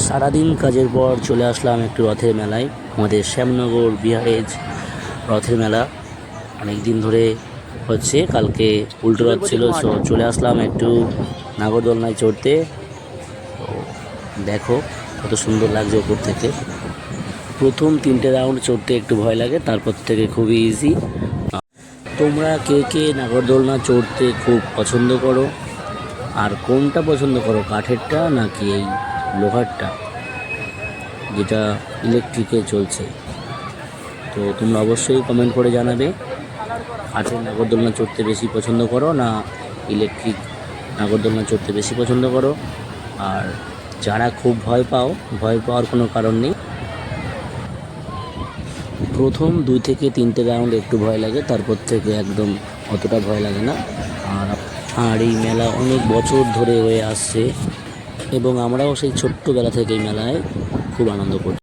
সারাদিন কাজের পর চলে আসলাম একটু রথের মেলায়, আমাদের শ্যামনগর বিহারেজ রথের মেলা। অনেক দিন ধরে হচ্ছে, কালকে উল্টো রথ ছিল সো চলে আসলাম একটু নাগরদোলনায় চড়তে। দেখো কত সুন্দর লাগছে ওপর থেকে। প্রথম তিনটে রাউন্ড চড়তে একটু ভয় লাগে, তারপর থেকে খুবই ইজি তোমরা কে কে নাগরদোলনা চড়তে খুব পছন্দ করো, আর কোনটা পছন্দ করো, কাঠেরটা নাকি এই লোহারটা, যেটা ইলেকট্রিকে চলছে। তো তোমরা অবশ্যই কমেন্ট করে জানাবে কাঠের নাগরদোলনা চড়তে বেশি পছন্দ করো না ইলেকট্রিক নাগরদোলনা চড়তে বেশি পছন্দ করো? আর যারা খুব ভয় পাও, ভয় পাওয়ার কোনো কারণ নেই। প্রথম দুই থেকে তিনটে রাউন্ড একটু ভয় লাগে, তারপর থেকে একদম অতটা ভয় লাগে না। আর আর এই মেলা অনেক বছর ধরে হয়ে আসছে। এবং আমরাও সেই ছোট্টবেলা থেকে এই মেলায় খুব আনন্দ করি